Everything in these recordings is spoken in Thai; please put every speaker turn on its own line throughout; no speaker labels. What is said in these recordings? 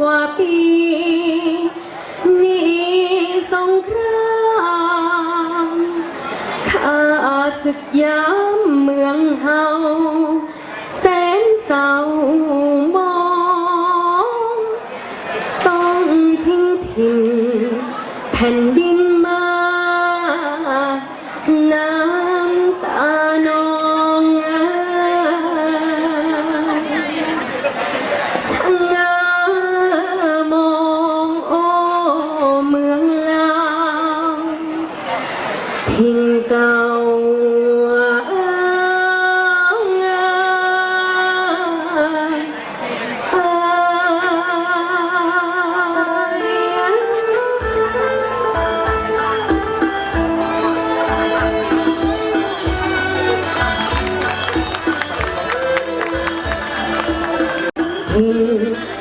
กว่าปีนี่สงครามข้าศึกยามเมืองเฮาแสนเศร้ามอง ต้องทิ้งถิ่นแผ่นดิน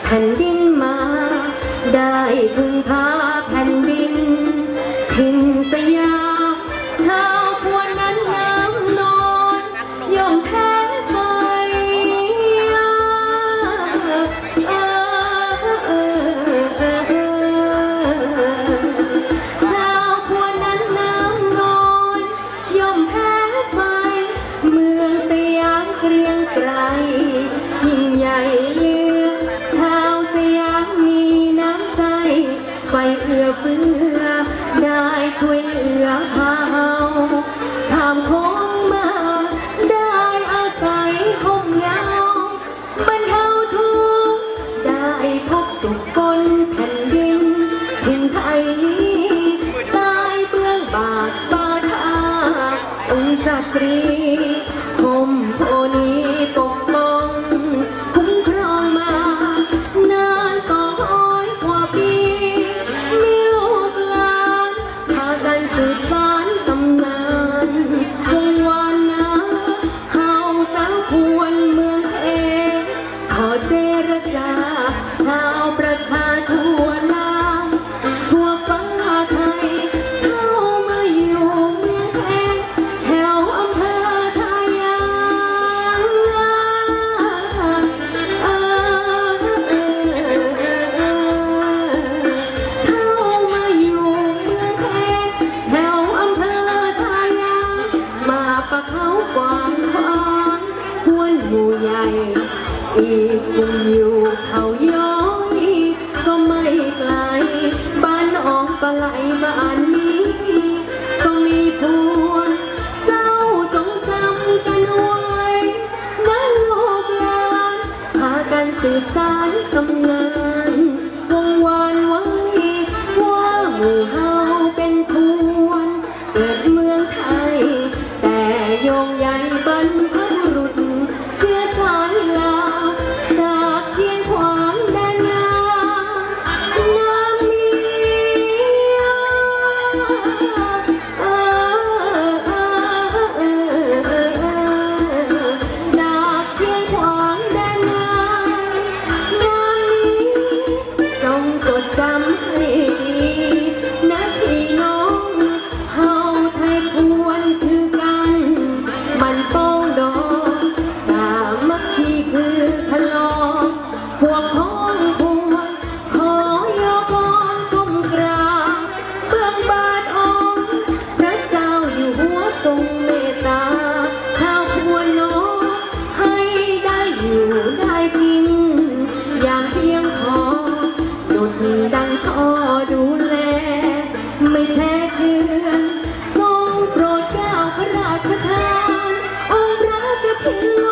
แผ่นดินมาได้บุญ อเฟือ ได้ช่วยเหลือเขาทำคงมาได้อาศัยห่มเงาบรรเทาทุกข์ได้พบสุขคนแผ่นดินถิ่นไทย จ้าชาวป อีกบุญอยู่ Oh.